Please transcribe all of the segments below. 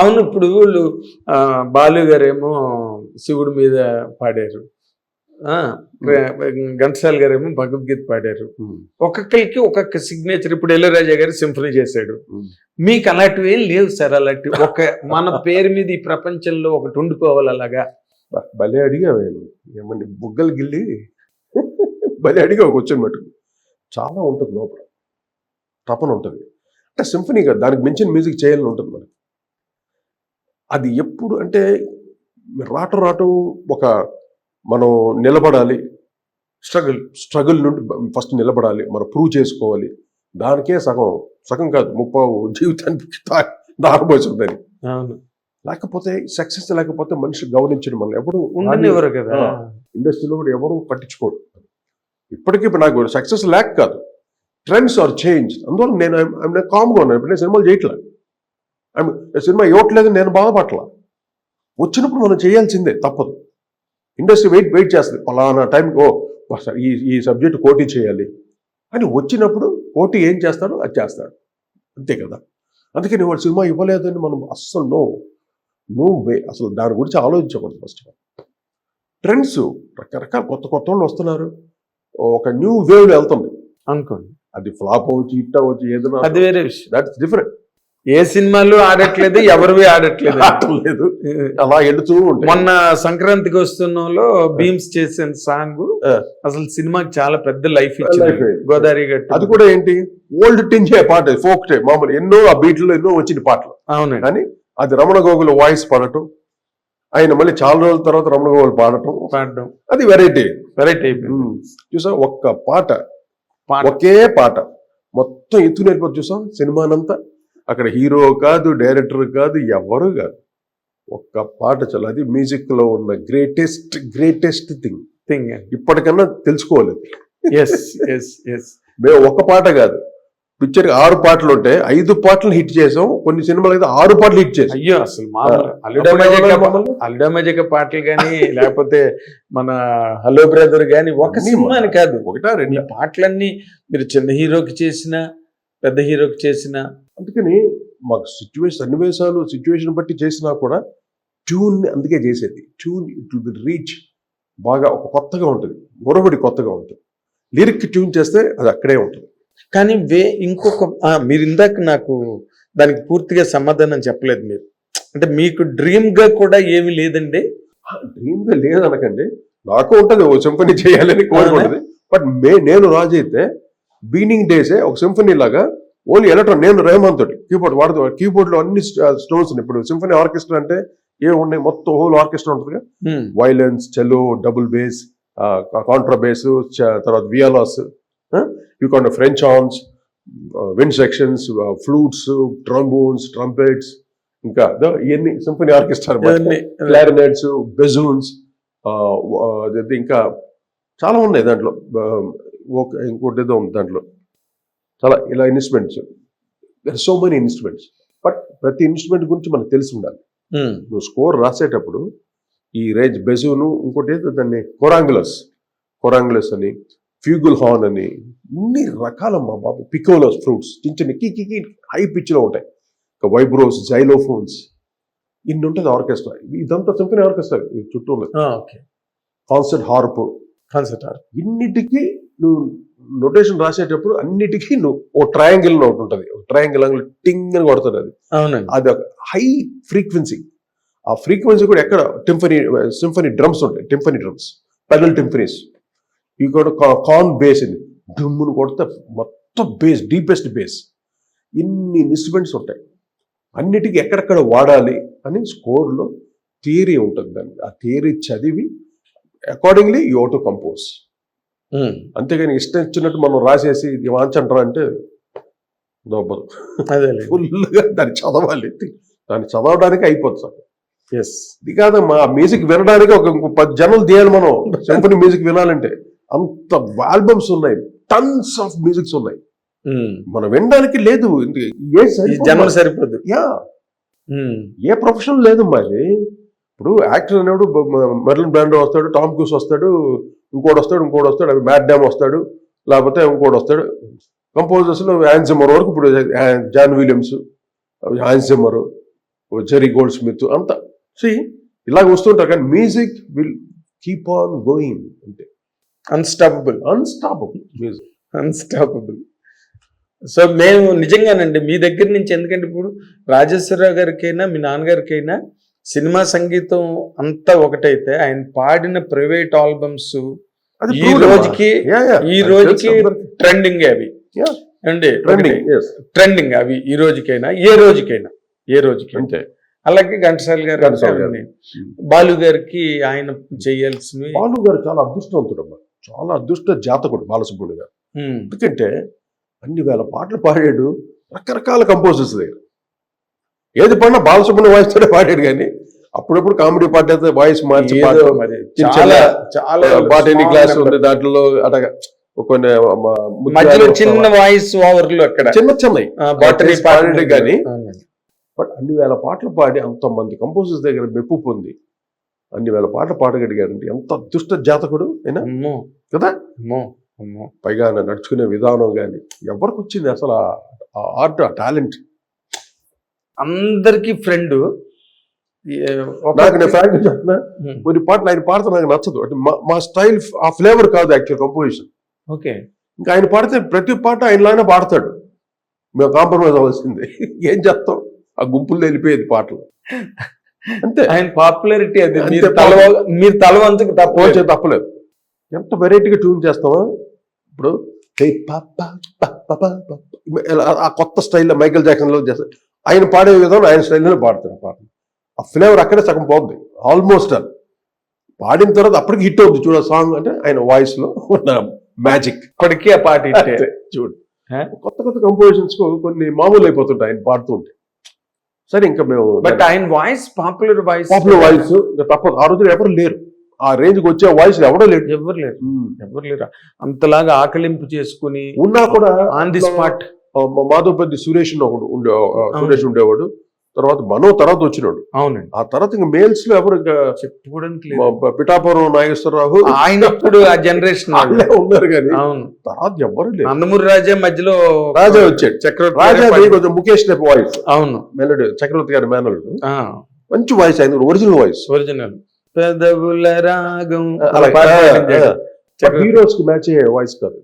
అవును ఇప్పుడు వీళ్ళు బాలు గారేమో శివుడి మీద పాడారు. ఘంటసాల గారేమో భగవద్గీత పాడారు. ఒక్కొక్కరికి ఒక్కొక్క సిగ్నేచర్ ఇప్పుడు ఇళయరాజా గారు సింఫనీ చేశాడు. మీకు అలాంటివి ఏం లేవు సార్ అలాంటి ఒక మన పేరు మీద ఈ ప్రపంచంలో ఒకటి ఉండిపోవాలి అలాగా. భలే అడిగా నేను ఏమండి బుగ్గలు గిల్లి? భలే అడిగా ఒక వచ్చిన మటుకు. చాలా ఉంటుంది లోపల. తపన ఉంటుంది. అంటే సింఫనీ కాదు దానికి మించిన మ్యూజిక్ చేయాలని ఉంటుంది మనకి. అది ఎప్పుడు అంటే రాటు రాటు ఒక మనం నిలబడాలి స్ట్రగుల్ స్ట్రగుల్ నుండి ఫస్ట్ నిలబడాలి మనం ప్రూవ్ చేసుకోవాలి దానికే సగం సగం కాదు ముప్పావు జీవితానికి దా- దారబోతుందని అవును లేకపోతే సక్సెస్ లేకపోతే మనిషి గమనించడం మనం ఎప్పుడు ఉండనివ్వరు కదా. ఇండస్ట్రీలో కూడా ఎవరు పట్టించుకోడు ఇప్పటికీ నాకు సక్సెస్ లేక కాదు ట్రెండ్స్ ఆర్ చేంజ్ అందువల్ల నేను కామ్గా ఉన్నాను ఇప్పుడు నేను సినిమాలు చేయట్లే I'm- సినిమా ఇవ్వట్లేదు నేను బాధపట్ల వచ్చినప్పుడు మనం చేయాల్సిందే తప్పదు. ఇండస్ట్రీ వెయిట్ వెయిట్ చేస్తుంది. పలానా టైంకి ఓ ఈ ఈ సబ్జెక్ట్ కోటి చేయాలి. అని వచ్చినప్పుడు కోటి ఏం చేస్తాడో అది చేస్తాడు. అంతే కదా. అందుకని వాడు సినిమా ఇవ్వలేదని మనం అస్సలు నో నో వే అసలు దాని గురించి ఆలోచించకూడదు ఫస్ట్ ట్రెండ్స్ రకరకాల కొత్త కొత్త వాళ్ళు వస్తున్నారు. ఒక న్యూ వేవ్ వెళ్తుంది. అనుకోండి. అది ఫ్లాప్ అవ్వచ్చు హిట్ అవ్వచ్చు ఏదైనా అది వేరే విషయం. దట్స్ డిఫరెంట్ ఏ సినిమాలు ఆడట్లేదు ఎవరివి ఆడట్లేదు. లేదు అలా ఉంటాయి. మొన్న సంక్రాంతికి వస్తున్నలో భీమ్స్ చేసిన సాంగ్. అసలు సినిమాకి చాలా పెద్ద లైఫ్ ఇచ్చింది. గోదావరి గట్టు. అది కూడా ఏంటి? ఓల్డ్ టించే పాట ఫోక్ టే మామూలు ఎన్నో ఆ బీట్లో ఎన్నో వచ్చిన పాటలు. అవునండి. కానీ అది రమణ గోగుల వాయిస్ పాడటం ఆయన మళ్ళీ చాలా రోజుల తర్వాత రమణ గోగులు పాడటం. పాడడం. అది వెరైటీ. వెరైటీ చూసా ఒక్క పాట. పాట. ఒకే పాట. మొత్తం ఎత్తు నేర్పదు చూసాం సినిమానంతా. అక్కడ హీరో కాదు డైరెక్టర్ కాదు ఎవరు కాదు. ఒక్క పాట చాలు. అది మ్యూజిక్లో ఉన్న గ్రేటెస్ట్ గ్రేటెస్ట్ థింగ్. థింగ్ ఇప్పటికన్నా తెలుసుకోలేదు. ఎస్ ఎస్ ఎస్ మేము ఒక్క పాట కాదు. పిక్చర్ ఆరు పాటలు ఉంటే ఐదు పాటలు హిట్ చేసాం. కొన్ని సినిమాలు అయితే ఆరు పాటలు హిట్ చేసాం. అయ్యో అసలు ఆ, మామూలు అల్లుడా అప్పుడు మజాక ఎవరు పా- మమ్మల్ని? అల్లుడా మజాక పాటలు కానీ లేకపోతే మన హలో బ్రదర్ కానీ ఒక సినిమాని కాదు. ఒకటా రెండు? పాటలన్నీ మీరు చిన్న హీరోకి చేసిన పెద్ద హీరోకి చేసిన అందుకని మాకు సిచ్యువేషన్ సన్నివేశాలు సిచ్యువేషన్ బట్టి చేసినా కూడా ట్యూన్ అందుకే చేసేది. Tune it will be reach బాగా ఒక కొత్తగా ఉంటుంది. ఒరబడి కొత్తగా ఉంటుంది. లిరిక్ ట్యూన్ చేస్తే అది అక్కడే ఉంటుంది. కానీ వే ఇంకొక మీరు ఇందాక నాకు దానికి పూర్తిగా సమాధానం చెప్పలేదు మీరు. అంటే మీకు డ్రీమ్గా కూడా ఏమీ లేదండి? డ్రీమ్గా లేదనకండి. నాకు ఉంటుంది ఓ సింఫనీ చేయాలని కోరుకుంటుంది బట్ మే నేను రాజు అయితే బీనింగ్ డేసే ఒక సింఫనీ లాగా ఓన్లీ ఎలక్ట్రాన్ నేను రెహమాన్ తోటి కీబోర్డ్ వాడుతూ కీబోర్డ్లో అన్ని స్టోన్స్ ఉన్నాయి. ఇప్పుడు సింఫనీ ఆర్కెస్ట్రా అంటే ఏ ఉన్నాయి? మొత్తం హోల్ ఆర్కెస్ట్రా ఉంటుందిగా హ్మ్. Violence cello double bass contrabass తర్వాత violas you can French horns wind sections flutes trombones trumpets ఇంకా ఇవన్నీ సింఫనీ ఆర్కెస్ట్రా క్లారినెట్స్ బెజూన్స్ ఇంకా చాలా ఉన్నాయి దాంట్లో. ఒక ఇంకోటి ఏదో ఉంది దాంట్లో. చాలా ఇలా instruments so many instruments but ప్రతి ఇన్స్ట్రుమెంట్ గురించి మనకు తెలిసి ఉండాలి. హ్మ్. నువ్వు స్కోర్ రాసేటప్పుడు ఈ రేంజ్ బెజూను ఇంకోటి ఏదో దాన్ని కొరాంగులస్ కొరాంగులస్ అని ఫ్యూగుల్ హార్న్ అని ఇన్ని రకాల మా బాబు పికోలస్ ఫ్రూట్స్ చిన్న చిన్న కి కి హై పిచ్లో ఉంటాయి. ఇంకా వైబ్రోస్ జైలోఫోన్స్ ఇన్ని ఉంటుంది ఆర్కెస్ట్రా. ఇదంతా సింఫనీ ఆర్కెస్ట్రా. చుట్టూ కాన్సర్ట్ హార్ప్. కాన్సెప్ట్ ఆర్ట్ ఇన్నిటికీ నువ్వు నొటేషన్ రాసేటప్పుడు అన్నిటికీ నువ్వు ఓ ట్రయాంగిల్ ఒకటి ఉంటుంది. ట్రయాంగిల్ అంగిల్ టింగ్ అని కొడుతుంది అది. అవునండి. అది ఒక హై ఫ్రీక్వెన్సీ ఆ ఫ్రీక్వెన్సీ కూడా ఎక్కడ? టింఫనీ సింఫనీ డ్రమ్స్ ఉంటాయి. టింఫనీ డ్రమ్స్ పెడల్ టింఫనీస్ ఇవి కూడా కాన్ బేస్ ఇది. డుమ్మును కొడితే మొత్తం బేస్ డీపెస్ట్ బేస్ ఇన్ని ఇన్స్ట్రుమెంట్స్ ఉంటాయి. అన్నిటికీ ఎక్కడెక్కడ వాడాలి అని స్కోర్లో థియరీ ఉంటుంది దాన్ని ఆ థియరీ చదివి అకార్డింగ్లీ యూ టు కంపోజ్. అంతేగాని ఇష్టం ఇచ్చినట్టు మనం రాసేసి ఇది వాంచంటారా అంటే దొబ్బదు ఫుల్గా దాన్ని చదవాలి. దాన్ని చదవడానికి అయిపోతుంది సార్. ఎస్ ఇది కాదమ్మా మ్యూజిక్ వినడానికి ఒక పది జనాలు తీయాలి మనం. సింఫనీ మ్యూజిక్ వినాలంటే. అంత ఆల్బమ్స్ ఉన్నాయి. టన్స్ ఆఫ్ మ్యూజిక్స్ ఉన్నాయి. మనం వినడానికి లేదు. ఈ సరిపోదు. యా. ఏ ప్రొఫెషన్ లేదమ్మా ఇది ఇప్పుడు యాక్టర్ అనేవాడు మెర్లిన్ బ్రాండో వస్తాడు టామ్ క్రూస్ వస్తాడు ఇంకోటి వస్తాడు ఇంకోటి వస్తాడు అది మ్యాట్ డ్యామ్ వస్తాడు లేకపోతే ఇంకోటి వస్తాడు కంపోజర్స్లో హ్యాన్సిమర్ వరకు ఇప్పుడు John Williams Hans Zimmer Jerry Goldsmith అంతా. సి ఇలాగ వస్తుంటారు కానీ music will keep on going అంటే unstoppable unstoppable music unstoppable so మేము నిజంగానండి మీ దగ్గర నుంచి ఎందుకంటే ఇప్పుడు రాజేశ్వరరావు గారికైనా మీ నాన్నగారికైనా సినిమా సంగీతం అంతా ఒకటైతే ఆయన పాడిన ప్రైవేట్ ఆల్బమ్స్ ఈ రోజుకి ఈ రోజుకి ట్రెండింగ్ అవి. అండి ట్రెండింగ్ ట్రెండింగ్ అవి ఈ రోజుకైనా ఏ రోజుకైనా ఏ రోజుకి అంతే. అలాగే ఘంటసాల గారు. బాలు గారికి ఆయన చేయాల్సినవి. బాలు గారు చాలా అదృష్టవంతుడు అమ్మా చాలా అదృష్ట జాతకుడు బాలసుబ్రహ్మణ్యం గారు. ఎందుకంటే అన్ని వేల పాటలు పాడాడు. రకరకాల కంపోజర్స్ దగ్గర ఏది పాడినా బాలసుబ్రహ్మణ్యం వాయిస్ తోనే పాడాడు కానీ అప్పుడప్పుడు కామెడీ పాట అయితే వాయిస్ మార్చి చాలా చాలా బాట ఎన్ని small క్లాస్. ఉంది దాంట్లో? అటగా కొన్ని మధ్యలో చిన్న వాయిస్ ఓవర్లు అక్కడ. చిన్న చిన్నవి. చేసి పాడాడు కానీ బట్ అన్ని వేల పాటలు పాడి అంతమంది కంపోజర్స్ దగ్గర మెప్పు పొంది అన్ని వేల పాటలు పాడగలిగారంటే ఎంత అదృష్ట జాతకుడు అయినా? కదా? పైగా నడుచుకునే విధానం కానీ ఎవరికి వచ్చింది అసలు ఆ ఆర్ట్ ఆ టాలెంట్? అందరికి ఫ్రెండ్ కొన్ని పాటలు ఆయన పాడితే నాకు నచ్చదు. అంటే మా- స్టైల్ ఆ ఫ్లేవర్ కాదు యాక్చువల్ కంపోజిషన్ ఓకే. ఇంకా ఆయన పాడితే ప్రతి పాట ఆయనలానే పాడతాడు. మేము కాంప్రమైజ్ అవ్వాల్సిందే. ఏం చేస్తాం? ఆ గుంపుల్లో వెళ్ళిపోయేది పాటలు. అంతే. ఆయన పాపులారిటీ అది. మీరు తల మీరు తలవంతుకు తప్ప తప్పలేదు. ఎంత వెరైటీగా ట్యూన్ చేస్తామా ఇప్పుడు ఆ కొత్త స్టైల్లో మైకేల్ జాక్సన్లో చేస్తాడు ఆయన పాడే విధానం ఆయన స్టైల్లోనే పాడతాడు పాట. ఆ ఫ్లేవర్ అక్కడే సగం పోద్ది. ఆల్మోస్ట్ అది పాడిన తర్వాత అప్పటికి హిట్ అవుద్ది. చూడ సాంగ్ అంటే ఆయన వాయిస్లో ఉన్న మ్యాజిక్ ఇప్పటికీ ఆ పాట చూడు? కొత్త కొత్త కంపోజిషన్స్ కొన్ని మామూలు అయిపోతుంటాయి. ఆయన పాడుతూ ఉంటే. సరే ఇంకా మేము బట్ ఆయన voice popular voice popular voice తప్పదు. ఆ రోజున ఎవరు లేరు. ఆ రేంజ్కి వచ్చే వాయిస్ ఎవడో లేడు ఎవరు లేరు. ఎవరు లేరు. అంతలాగా ఆకలింపు చేసుకుని ఉన్నా కూడా ఆన్ ది స్పాట్ ఆ, మా మాధవపల్లి సురేష్ ఒకడు ఉండే సురేష్ ఉండేవాడు. తర్వాత మనో తర్వాత వచ్చినాడు. అవునండి. ఆ తర్వాత ఇంకా మేల్స్లో ఎవరు చెప్పుకోవడానికి లేదు. పిఠాపురం నాగేశ్వరరావు ఆయన ఇప్పుడు ఆ జనరేషన్ ఉన్నారు కానీ అవును. తర్వాత ఎవరు లేరు. నందమూరి రాజా మధ్యలో రాజా వచ్చాడు. చక్రవర్తి రాజా. కొంచెం ముఖేష్ టైప్ వాయిస్. అవును. మెలడీ చక్రవర్తి గారి మేనల్డ్ ఆ. మంచి వాయిస్ ఆయన ఒరిజినల్ వాయిస్. ఒరిజినల్. పెదవుల రాగం. హీరోస్కి మ్యాచ్ అయ్యే వాయిస్ కాదు.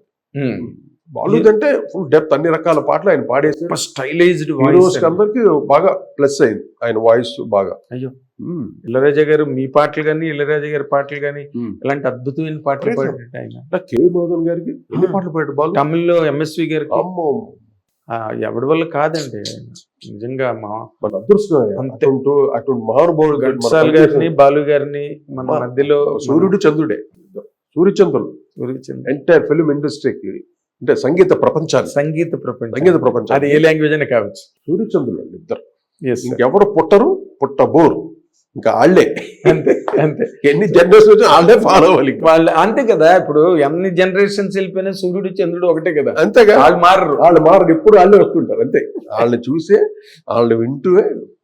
ఉమ్. బాలు అంటే ఫుల్ డెప్త్ అన్ని రకాల పాటలు ఆయన పాడేసి స్టైలైజ్డ్ వాయిస్ అందరికి బాగా ప్లస్ అయింది ఆయన వాయిస్ బాగా. అయ్యో. మ్మ్. ఇళరాజా గారు మీ పాటలు కానీ ఇళరాజా గారి పాటలు కానీ. ఇలాంటి అద్భుతమైన పాటలు పాడాడు ఆయన. కే. మోదన్ గారికి ఎన్ని. పాటలు పాడాడు బాలు? తమిళ్ళో ఎంఎస్వి గారికి? అమ్మో. ఎవడి వల్ల కాదండి. నిజంగా మా మన అదృష్టం మహానుభావుడు ఘంటసాల్ గారిని బాలు గారిని మన మధ్యలో సూర్యుడు చంద్రుడే. సూర్యచంద్రుడు. ఎంటైర్ ఫిల్మ్ ఇండస్ట్రీకి అంటే సంగీత ప్రపంచానికి సంగీత ప్రపంచం. సంగీత ప్రపంచం. అది ఏ లాంగ్వేజ్ అయినా కావచ్చు. సూర్యచంద్రుడు అండి ఇద్దరు. ఇంకెవరు పుట్టరు పుట్టబోరు. ఇంకా ఆళ్ళే అంతే అంతే. ఎన్ని జనరేషన్ వచ్చి ఆళ్ళే ఫాలో అవ్వాలి. వాళ్ళు అంతే కదా ఇప్పుడు ఎన్ని జనరేషన్స్ వెళ్ళిపోయినా సూర్యుడు చంద్రుడు ఒకటే కదా. అంతేగా. వాళ్ళు మారరు. వాళ్ళు మారు ఎప్పుడు వాళ్ళే వస్తుంటారు అంతే. వాళ్ళని చూసే వాళ్ళని వింటూ